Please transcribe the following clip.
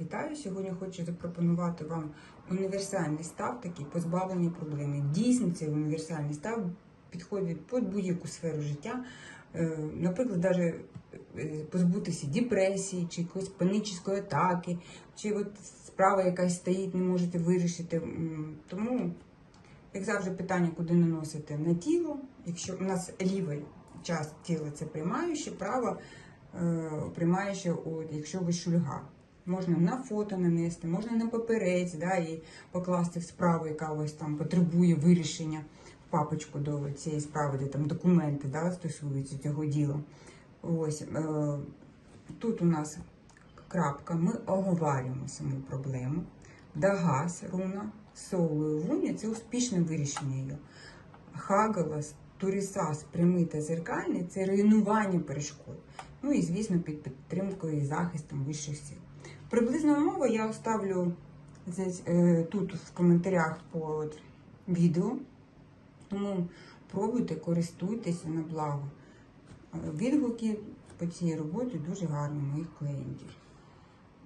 вітаю! Сьогодні хочу запропонувати вам універсальний став, такий позбавлений проблеми. Дійсно, цей універсальний став підходить під будь-яку сферу життя. Е, Наприклад, навіть позбутися депресії, чи якоїсь панічної атаки, чи от справа якась стоїть, не можете вирішити. Тому, як завжди, питання, куди наносити на тіло. Якщо у нас лівий час тіла це приймаюче, право е, приймаюче, якщо ви шульга. Можна на фото нанести, можна на паперець, да, і покласти в справу, яка вас там потребує вирішення в папочку до цієї справи, де там документи да, стосуються цього діла. Ось е, тут у нас крапка, ми оговарюємо саму проблему. Дагас, руна, солою вуня це успішне вирішення її. Хагалас, турісас, прямий та зеркальний це руйнування перешкод. Ну і, звісно, під підтримкою і захистом вищих сил. Приблизну умову я оставлю здесь, е, тут в коментарях під відео. Тому пробуйте, користуйтеся на благо. Е, Відгуки по цій роботі дуже гарні моїх клієнтів.